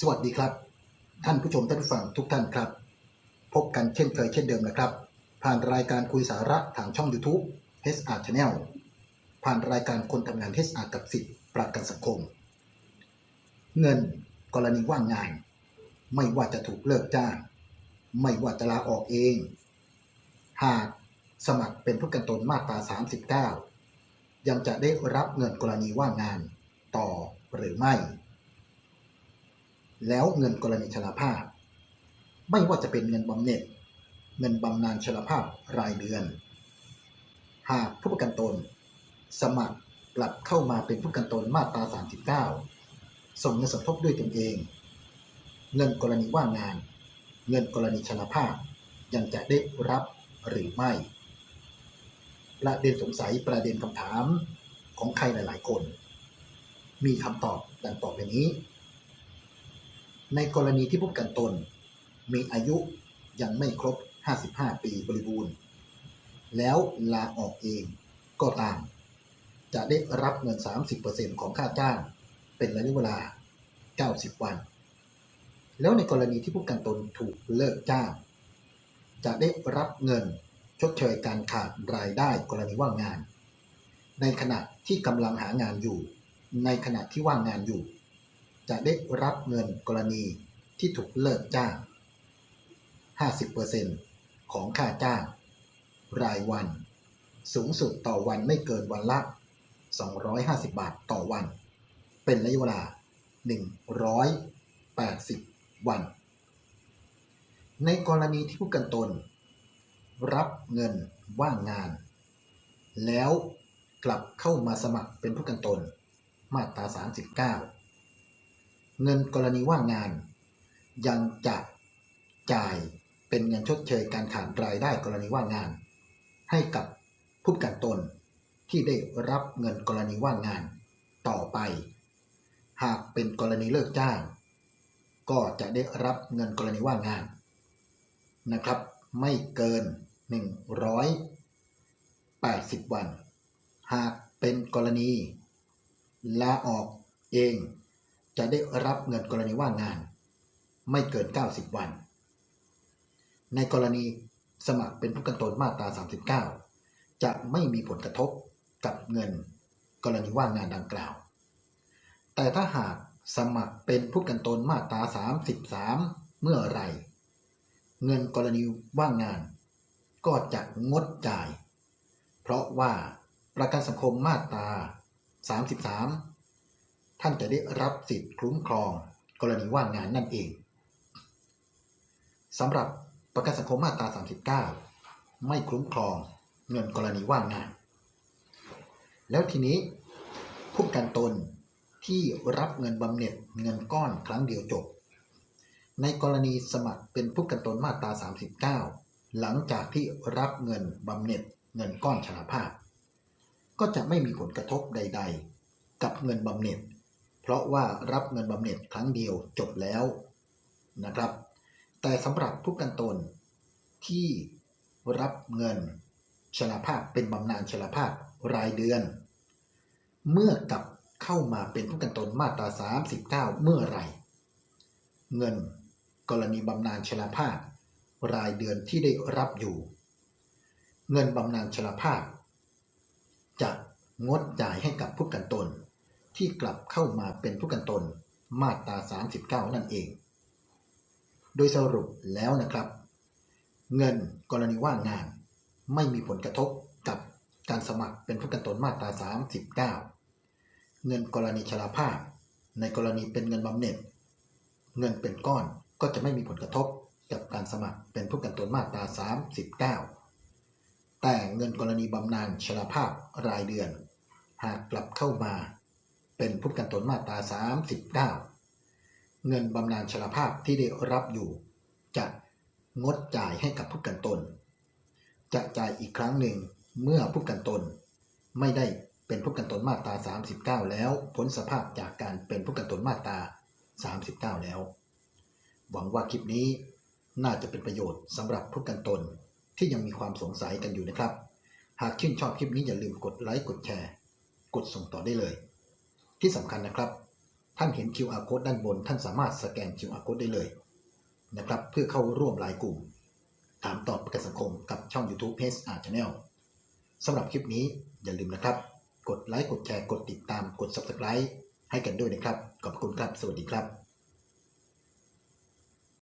สวัสดีครับ ท่านผู้ชมท่านผู้ฟังทุกท่านครับ พบกันเช่นเคยเช่นเดิมนะครับ ผ่านรายการคุยสาระทางช่อง YouTube HR Channel ผ่านรายการคนทำงาน HR กับสิทธิ์ประกันสังคม เงินกรณีว่างงาน ไม่ว่าจะถูกเลิกจ้าง ไม่ว่าจะลาออกเอง หากสมัครเป็นผู้กันตนมาตรา 39 ยังจะได้รับเงินกรณีว่างงานต่อหรือไม่ แล้วเงินกรณีชราภาพ ไม่ว่าจะเป็นเงินบำเหน็จ เงินบำนาญชราภาพรายเดือน หากผู้ประกันตน สมัครกลับเข้ามาเป็นผู้ประกันตนมาตรา 39 ส่งเงินสมทบด้วยตนเอง เงินกรณีว่างงาน เงินกรณีชราภาพยังจะได้รับหรือไม่ ประเด็นสงสัยประเด็นคำถามของใครหลาย ๆ คน มีคำตอบดังต่อไปนี้ ในกรณีที่ผู้กันตน มีอายุยังไม่ครบ 55 ปีบริบูรณ์ แล้วลาออกเองก็ตาม จะได้รับเงิน 30%ของค่าจ้าง เป็นระยะเวลา 90 วัน แล้วในกรณีที่ผู้กันตนถูกเลิกจ้าง จะได้รับเงินชดเชยการขาดรายได้กรณีว่างงาน ในขณะที่กำลังหางานอยู่ ในขณะที่ว่างงานอยู่ จะได้รับเงินกรณีที่ถูกเลิกจ้าง 50%ของค่าจ้าง รายวัน สูงสุดต่อวันไม่เกินวันละ 250 บาทต่อวัน เป็นระยะเวลา 180 วัน ในกรณีที่ผู้กันตน รับเงินว่างงาน แล้วกลับเข้ามาสมัครเป็นผู้กันตน มาตรา 39 เงินกรณีว่างงาน ยังจะจ่ายเป็นเงินชดเชยการขาดรายได้กรณีว่างงาน ให้กับผู้ประกันตนที่ได้รับเงินกรณีว่างงานต่อไป หากเป็นกรณีเลิกจ้าง ก็จะได้รับเงินกรณีว่างงาน นะครับ ไม่เกิน 180 วัน หากเป็นกรณีลาออกเอง จะได้รับเงินกรณีว่างงาน ไม่เกิน 90 วัน ในกรณีสมัครเป็นผู้กันตนมาตรา 39 จะไม่มีผลกระทบกับเงินกรณีว่างงานดังกล่าว แต่ถ้าหากสมัครเป็นผู้กันตนมาตรา 33 เมื่อไรเงินกรณีว่างงาน ก็จะงดจ่าย เพราะว่าประกันสังคมมาตรา 33 ท่านจะได้รับสิทธิ์คุ้มครอง กรณีว่างงานนั่นเองสำหรับประกันสังคมมาตรา 39 ไม่คุ้มครองเงินกรณีว่างงาน แล้วทีนี้ผู้กันตนที่รับเงินบำเหน็จเงินก้อนครั้งเดียวจบ ในกรณีสมัครเป็นผู้กันตนมาตรา 39 หลังจากที่รับเงินบำเหน็จเงินก้อนชราภาพ ก็จะไม่มีผลกระทบใด ๆ กับเงินบำเหน็จ เพราะว่ารับเงินบำเหน็จครั้งเดียวจบแล้วนะครับ แต่สำหรับผู้กันตนที่รับเงินชราภาพเป็นบำนาญชราภาพรายเดือน เมื่อกลับเข้ามาเป็นผู้กันตนมาตรา 39 เมื่อไหร่ เงินกรณีบำนาญชราภาพรายเดือนที่ได้รับอยู่ เงินบำนาญชราภาพจะงดจ่ายให้กับผู้กันตน ที่กลับเข้ามาเป็นผู้กันตนมาตรา39 นั่นเอง โดยสรุปแล้วนะครับ เงินกรณีว่างงาน ไม่มีผลกระทบกับการสมัครเป็นผู้กันตนมาตรา39 เงินกรณีชราภาพ ในกรณีเป็นเงินบำเหน็จ เงินเป็นก้อนก็จะไม่มีผลกระทบกับการสมัครเป็นผู้กันตนมาตรา39 แต่เงินกรณีบำนาญชราภาพรายเดือน หากกลับเข้ามา เป็นผู้กันตนมาตรา 39 เงินบำนาญชราภาพที่ได้รับอยู่ จะงดจ่ายให้กับผู้กันตน จะจ่ายอีกครั้งหนึ่งเมื่อผู้กันตน ไม่ได้เป็นผู้กันตนมาตรา 39 แล้วพ้นสภาพจากการเป็นผู้กันตนมาตรา 39 แล้ว หวังว่าคลิปนี้น่าจะเป็นประโยชน์สำหรับผู้กันตนที่ยังมีความสงสัยกันอยู่นะครับ หากชื่นชอบคลิปนี้อย่าลืมกดไลค์กดแชร์ กดส่งต่อได้เลย ที่สำคัญนะครับ ท่านเห็น QR code ด้านบน ท่านสามารถสแกน QR code ได้เลยนะครับ เพื่อเข้าร่วมรายกลุ่ม ถามตอบประกันสังคมกับช่อง YouTube Page Art Channel สำหรับคลิปนี้อย่าลืมนะครับ กดไลค์กดแชร์กดติดตามกด Subscribe ให้กันด้วยนะครับ ขอบคุณครับ สวัสดีครับ